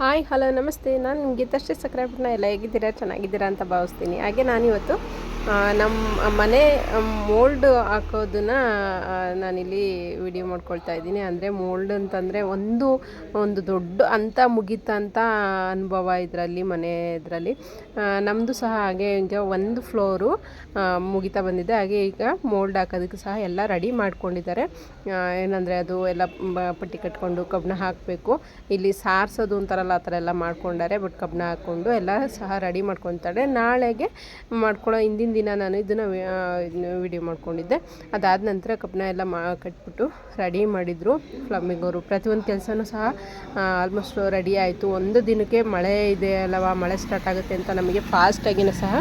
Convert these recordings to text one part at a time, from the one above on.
Hi hello ನಮಸ್ತೆ. ನಾನು ನಿಮಗೆ ಗೀತಶ್ರೀ ಸಕ್ರಾಪಟ್ಟಣ ಎಲ್ಲ ಹೇಗಿದ್ದೀರಾ? ಚೆನ್ನಾಗಿದ್ದೀರಾ ಅಂತ ಭಾವಿಸ್ತೀನಿ. ಹಾಗೆ ನಾನಿವತ್ತು ಆ, ನಮ್ಮ ಮನೆ ಮೋಲ್ಡ್ ಹಾಕೋದನ್ನ ನಾನಿಲ್ಲಿ ವಿಡಿಯೋ ಮಾಡ್ಕೊಳ್ತಾ ಇದ್ದೀನಿ. ಅಂದರೆ ಮೋಲ್ಡ್ ಅಂತಂದರೆ ಒಂದು ಒಂದು ದೊಡ್ಡ ಅಂತ ಮುಗಿತಂತ ಅನುಭವ ಇದರಲ್ಲಿ, ಮನೆ ಇದರಲ್ಲಿ. ನಮ್ಮದು ಸಹ ಹಾಗೆ ಈಗ ಒಂದು ಫ್ಲೋರು ಮುಗಿತಾ ಬಂದಿದೆ. ಹಾಗೆ ಈಗ ಮೋಲ್ಡ್ ಹಾಕೋದಕ್ಕೆ ಸಹ ಎಲ್ಲ ರೆಡಿ ಮಾಡ್ಕೊಂಡಿದ್ದಾರೆ. ಏನಂದರೆ ಅದು ಎಲ್ಲ ಪಟ್ಟಿ ಕಟ್ಕೊಂಡು ಕಬ್ಬಣ ಹಾಕಬೇಕು. ಇಲ್ಲಿ ಸಾರಿಸೋದು ಅಂತಾರಲ್ಲ ಆ ಥರ ಎಲ್ಲ ಮಾಡ್ಕೊಂಡಾರೆ. ಬಟ್ ಕಬ್ಬಣ ಹಾಕ್ಕೊಂಡು ಎಲ್ಲ ಸಹ ರೆಡಿ ಮಾಡ್ಕೊತಾರೆ. ನಾಳೆಗೆ ಮಾಡ್ಕೊಳ್ಳೋ, ಹಿಂದಿನ ದಿನ ನಾನು ಇದನ್ನು ವಿಡಿಯೋ ಮಾಡ್ಕೊಂಡಿದ್ದೆ. ಅದಾದ ನಂತರ ಕಬ್ಬಣ ಎಲ್ಲ ಮಾ, ಕಟ್ಬಿಟ್ಟು ರೆಡಿ ಮಾಡಿದರು. ಫ್ಲಮ್ಮಿಂಗ್ ಅವರು ಪ್ರತಿಯೊಂದು ಕೆಲಸನೂ ಸಹ ಆಲ್ಮೋಸ್ಟ್ ರೆಡಿ ಆಯಿತು. ಒಂದು ದಿನಕ್ಕೆ ಮಳೆ ಇದೆ ಅಲ್ಲವಾ, ಮಳೆ ಸ್ಟಾರ್ಟ್ ಆಗುತ್ತೆ ಅಂತ ನಮಗೆ ಫಾಸ್ಟಾಗಿನೂ ಸಹ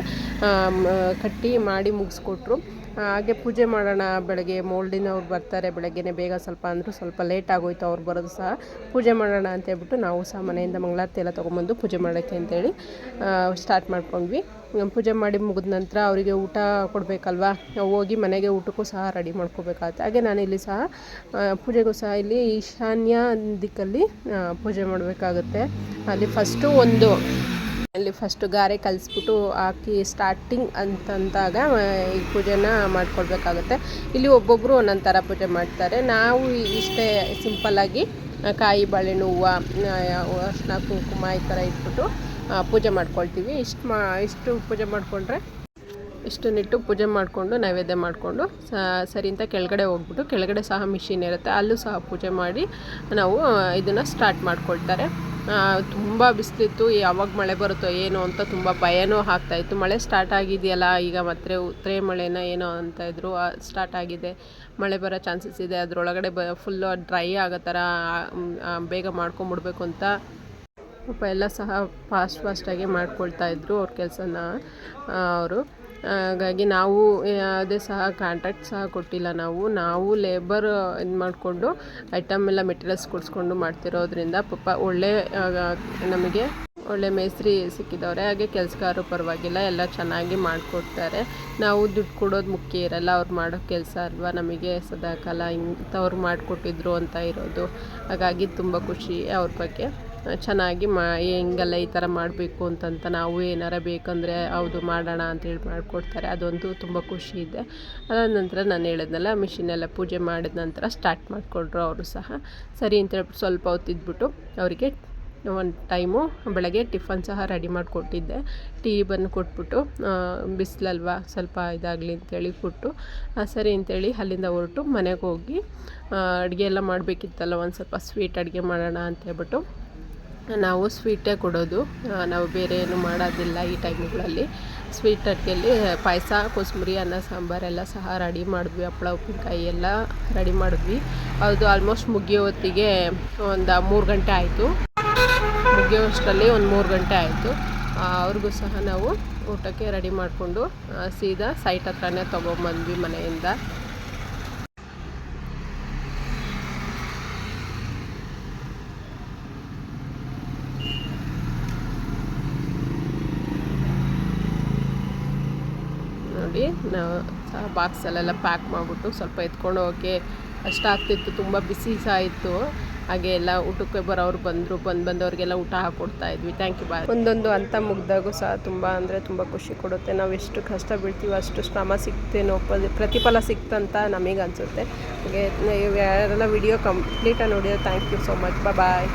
ಕಟ್ಟಿ ಮಾಡಿ ಮುಗಿಸ್ಕೊಟ್ರು. ಹಾಗೆ ಪೂಜೆ ಮಾಡೋಣ, ಬೆಳಗ್ಗೆ ಮೋಲ್ಡಿನವ್ರು ಬರ್ತಾರೆ, ಬೆಳಗ್ಗೆನೇ ಬೇಗ ಸ್ವಲ್ಪ ಅಂದರೂ ಸ್ವಲ್ಪ ಲೇಟ್ ಆಗೋಯ್ತು, ಅವ್ರು ಬರೋದು ಸಹ ಪೂಜೆ ಮಾಡೋಣ ಅಂತ ಹೇಳ್ಬಿಟ್ಟು ನಾವು ಸಹ ಮನೆಯಿಂದ ಮಂಗಳಾರತಿ ಎಲ್ಲ ತೊಗೊಂಬಂದು ಪೂಜೆ ಮಾಡೋಕ್ಕೆ ಅಂತೇಳಿ ಸ್ಟಾರ್ಟ್ ಮಾಡ್ಕೊಂಡ್ವಿ. ಪೂಜೆ ಮಾಡಿ ಮುಗಿದ ನಂತರ ಅವರಿಗೆ ಊಟ ಕೊಡಬೇಕಲ್ವಾ ಹೋಗಿ ಮನೆಗೆ ಊಟಕ್ಕೂ ಸಹ ರೆಡಿ ಮಾಡ್ಕೋಬೇಕಾಗುತ್ತೆ. ಹಾಗೆ ನಾನು ಇಲ್ಲಿ ಸಹ ಪೂಜೆಗೂ ಸಹ ಇಲ್ಲಿ ಈಶಾನ್ಯ ದಿಕ್ಕಲ್ಲಿ ಪೂಜೆ ಮಾಡಬೇಕಾಗುತ್ತೆ. ಅಲ್ಲಿ ಫಸ್ಟು ಒಂದು ಅಲ್ಲಿ ಫಸ್ಟು ಗಾರೆ ಕಲಿಸ್ಬಿಟ್ಟು ಹಾಕಿ ಸ್ಟಾರ್ಟಿಂಗ್ ಅಂತಂದಾಗ ಈ ಪೂಜೆನ ಮಾಡ್ಕೊಳ್ಬೇಕಾಗುತ್ತೆ ಇಲ್ಲಿ ಒಬ್ಬೊಬ್ಬರು ಒಂದೊಂದು ಥರ ಪೂಜೆ ಮಾಡ್ತಾರೆ. ನಾವು ಇಷ್ಟೇ ಸಿಂಪಲ್ಲಾಗಿ ಕಾಯಿ ಬಾಳೆಹಣ್ಣು ಹೂವು ಅರ್ಶಿನ ಕುಂಕುಮ ಈ ಥರ ಇಟ್ಬಿಟ್ಟು ಪೂಜೆ ಮಾಡ್ಕೊಳ್ತೀವಿ. ಇಷ್ಟು ಮಾ, ಇಷ್ಟು ಪೂಜೆ ಮಾಡಿಕೊಂಡ್ರೆ ಇಷ್ಟನ್ನಿಟ್ಟು ಪೂಜೆ ಮಾಡಿಕೊಂಡು ನೈವೇದ್ಯ ಮಾಡಿಕೊಂಡು ಸರಿ ಅಂತ ಕೆಳಗಡೆ ಹೋಗ್ಬಿಟ್ಟು, ಕೆಳಗಡೆ ಸಹ ಮಿಷಿನ್ ಇರುತ್ತೆ, ಅಲ್ಲೂ ಸಹ ಪೂಜೆ ಮಾಡಿ ನಾವು ಇದನ್ನು ಸ್ಟಾರ್ಟ್ ಮಾಡ್ಕೊಳ್ತಾರೆ. ತುಂಬ ಬಿಸಿಲಿತ್ತು, ಯಾವಾಗ ಮಳೆ ಬರುತ್ತೋ ಏನೋ ಅಂತ ತುಂಬ ಭಯನೂ ಆಗ್ತಾಯಿತ್ತು ಮಳೆ ಸ್ಟಾರ್ಟ್ ಆಗಿದೆಯಲ್ಲ, ಈಗ ಮತ್ತೆ ಉತ್ತರೆ ಮಳೆನ ಏನೋ ಅಂತ ಇದ್ರು ಸ್ಟಾರ್ಟ್ ಆಗಿದೆ. ಮಳೆ ಬರೋ ಚಾನ್ಸಸ್ ಇದೆ, ಅದರೊಳಗಡೆ ಬ ಫುಲ್ಲು ಡ್ರೈ ಆಗೋ ಥರ ಬೇಗ ಮಾಡ್ಕೊಂಬಿಡ್ಬೇಕು ಅಂತ ಪಾಪ ಎಲ್ಲ ಸಹ ಫಾಸ್ಟ್ ಫಾಸ್ಟಾಗಿ ಮಾಡ್ಕೊಳ್ತಾ ಇದ್ರು ಅವ್ರ ಕೆಲಸನ ಅವರು. ಹಾಗಾಗಿ ನಾವು ಯಾವುದೇ ಸಹ ಕಾಂಟ್ರಾಕ್ಟ್ ಸಹ ಕೊಟ್ಟಿಲ್ಲ ನಾವು. ನಾವು ಲೇಬರ್ ಇದು ಮಾಡಿಕೊಂಡು ಐಟಮ್ ಎಲ್ಲ ಮೆಟೀರಿಯಲ್ಸ್ ಕೊಡಿಸ್ಕೊಂಡು ಮಾಡ್ತಿರೋದ್ರಿಂದ ಪಾಪ ಒಳ್ಳೆ ನಮಗೆ ಒಳ್ಳೆ ಮೇಸ್ತ್ರಿ ಸಿಕ್ಕಿದವ್ರೆ. ಹಾಗೆ ಕೆಲಸಗಾರರು ಪರವಾಗಿಲ್ಲ, ಎಲ್ಲ ಚೆನ್ನಾಗಿ ಮಾಡಿಕೊಡ್ತಾರೆ. ನಾವು ದುಡ್ಡು ಕೊಡೋದು ಮುಖ್ಯ ಇರಲ್ಲ, ಅವ್ರು ಮಾಡೋ ಕೆಲಸ ಅಲ್ವಾ? ನಮಗೆ ಸದಾಕಾಲ ಇಂಥವ್ರು ಮಾಡಿಕೊಟ್ಟಿದ್ರು ಅಂತ ಇರೋದು. ಹಾಗಾಗಿ ತುಂಬ ಖುಷಿ ಅವ್ರ ಬಗ್ಗೆ. ಚೆನ್ನಾಗಿ ಮಾ ಹೆಂಗಲ್ಲ ಈ ಥರ ಮಾಡಬೇಕು ಅಂತಂತ ನಾವು ಏನಾರ ಬೇಕಂದರೆ ಹೌದು ಮಾಡೋಣ ಅಂತೇಳಿ ಮಾಡಿಕೊಡ್ತಾರೆ. ಅದೊಂದು ತುಂಬ ಖುಷಿ ಇದೆ. ಅದಾದ ನಂತರ ನಾನು ಹೇಳಿದ್ನಲ್ಲ, ಮಿಷಿನೆಲ್ಲ ಪೂಜೆ ಮಾಡಿದ ನಂತರ ಸ್ಟಾರ್ಟ್ ಮಾಡಿಕೊಂಡ್ರು ಅವರು ಸಹ. ಸರಿ ಅಂತ ಹೇಳ್ಬಿಟ್ಟು ಸ್ವಲ್ಪ ಹೊತ್ತಿದ್ಬಿಟ್ಟು ಅವರಿಗೆ ಒಂದು ಟೈಮು ಬೆಳಗ್ಗೆ ಟಿಫನ್ ಸಹ ರೆಡಿ ಮಾಡಿಕೊಟ್ಟಿದ್ದೆ. ಟೀ ಬಂದು ಕೊಟ್ಬಿಟ್ಟು ಬಿಸಿಲಲ್ವ, ಸ್ವಲ್ಪ ಇದಾಗಲಿ ಅಂತೇಳಿ ಕೊಟ್ಟು ಸರಿ ಅಂತೇಳಿ ಅಲ್ಲಿಂದ ಹೊರಟು ಮನೆಗೆ ಹೋಗಿ ಅಡುಗೆ ಎಲ್ಲ ಮಾಡಬೇಕಿತ್ತಲ್ಲ, ಒಂದು ಸ್ವಲ್ಪ ಸ್ವೀಟ್ ಅಡುಗೆ ಮಾಡೋಣ ಅಂತ ಹೇಳ್ಬಿಟ್ಟು ನಾವು ಸ್ವೀಟೇ ಕೊಡೋದು. ನಾವು ಬೇರೆ ಏನು ಮಾಡೋದಿಲ್ಲ ಈ ಟೈಮ್ಗಳಲ್ಲಿ ಸ್ವೀಟ್ ಅಡುಗೆಯಲ್ಲಿ ಪಾಯಸ, ಕೋಸಂಬರಿ, ಅನ್ನ ಸಾಂಬಾರೆಲ್ಲ ಸಹ ರೆಡಿ ಮಾಡಿದ್ವಿ. ಹಪ್ಳ ಉಪ್ಪಿನಕಾಯಿ ಎಲ್ಲ ರೆಡಿ ಮಾಡಿದ್ವಿ. ಅದು ಆಲ್ಮೋಸ್ಟ್ ಮುಗಿಯೋ ಹೊತ್ತಿಗೆ ಒಂದು ಮೂರು ಗಂಟೆ ಆಯಿತು. ಮುಗಿಯೋಷ್ಟರಲ್ಲಿ ಒಂದು ಮೂರು ಗಂಟೆ ಆಯಿತು. ಅವ್ರಿಗೂ ಸಹ ನಾವು ಊಟಕ್ಕೆ ರೆಡಿ ಮಾಡಿಕೊಂಡು ಸೀದಾ ಸೈಟ್ ಹತ್ರನೇ ತೊಗೊಂಬಂದ್ವಿ ಮನೆಯಿಂದ. ನೋಡಿ ನಾವು ಬಾಕ್ಸಲ್ಲೆಲ್ಲ ಪ್ಯಾಕ್ ಮಾಡಿಬಿಟ್ಟು ಸ್ವಲ್ಪ ಎತ್ಕೊಂಡು ಹೋಗೋಕ್ಕೆ ಕಷ್ಟ ಆಗ್ತಿತ್ತು, ತುಂಬ ಬಿಸಿ ಸಹ ಇತ್ತು. ಹಾಗೆ ಎಲ್ಲ ಊಟಕ್ಕೆ ಬರೋರು ಬಂದರು, ಬಂದು ಬಂದವ್ರಿಗೆಲ್ಲ ಊಟ ಹಾಕ್ಕೊಡ್ತಾ ಇದ್ವಿ. ಥ್ಯಾಂಕ್ ಯು ಬಾಯ್ ಒಂದೊಂದು ಹಂತ ಮುಗ್ದಾಗೂ ಸಹ ತುಂಬ ಅಂದರೆ ತುಂಬ ಖುಷಿ ಕೊಡುತ್ತೆ. ನಾವು ಎಷ್ಟು ಕಷ್ಟ ಬೀಳ್ತೀವೋ ಅಷ್ಟು ಶ್ರಮ ಸಿಗ್ತೇನೋ ಪ್ರತಿಫಲ ಸಿಕ್ತಂತ ನಮಗೆ ಅನಿಸುತ್ತೆ. ಹಾಗೆ ಯಾರೆಲ್ಲ ವಿಡಿಯೋ ಕಂಪ್ಲೀಟಾಗಿ ನೋಡಿದ್ರೆ thank you so much bye